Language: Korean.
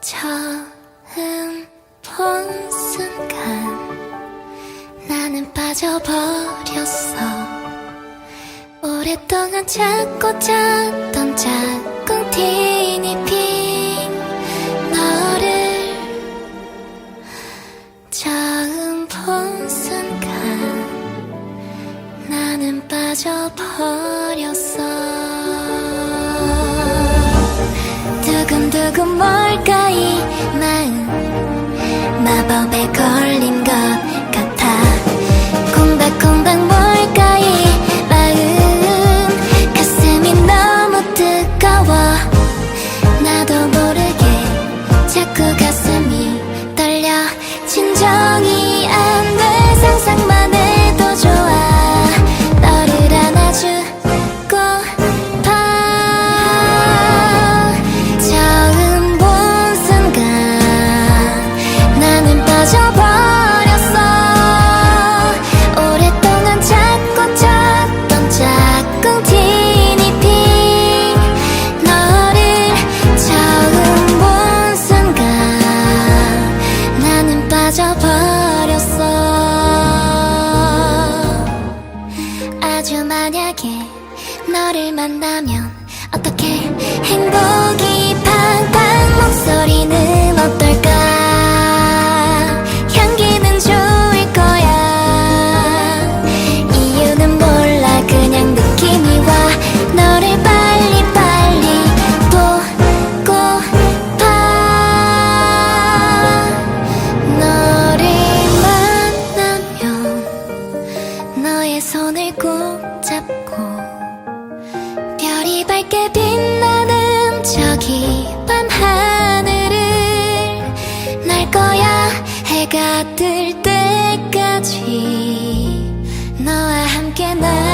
처음 본 순간 나는 빠져버렸어. 오랫동안 찾고 찾던 짝꿍 티니핑 너를. 처음 본 순간 나는 빠져버렸어 두근두근 뭘까 이? 마음 마법에 걸린 것 같아. 콩닥콩닥 뭘까 이? 마음 가슴이 너무 뜨거워. 나도 모르게 자꾸 가슴이 떨려 진정 빠져버렸어. 오랫동안 찾고 찾던 짝꿍 티니핑. 너를 처음 본 순간 나는 빠져버렸어. 아주 만약에 너를 만나면 어떻게 행복 밝게 빛나는 저기 밤하늘을 날 거야 해가 뜰 때까지 너와 함께 나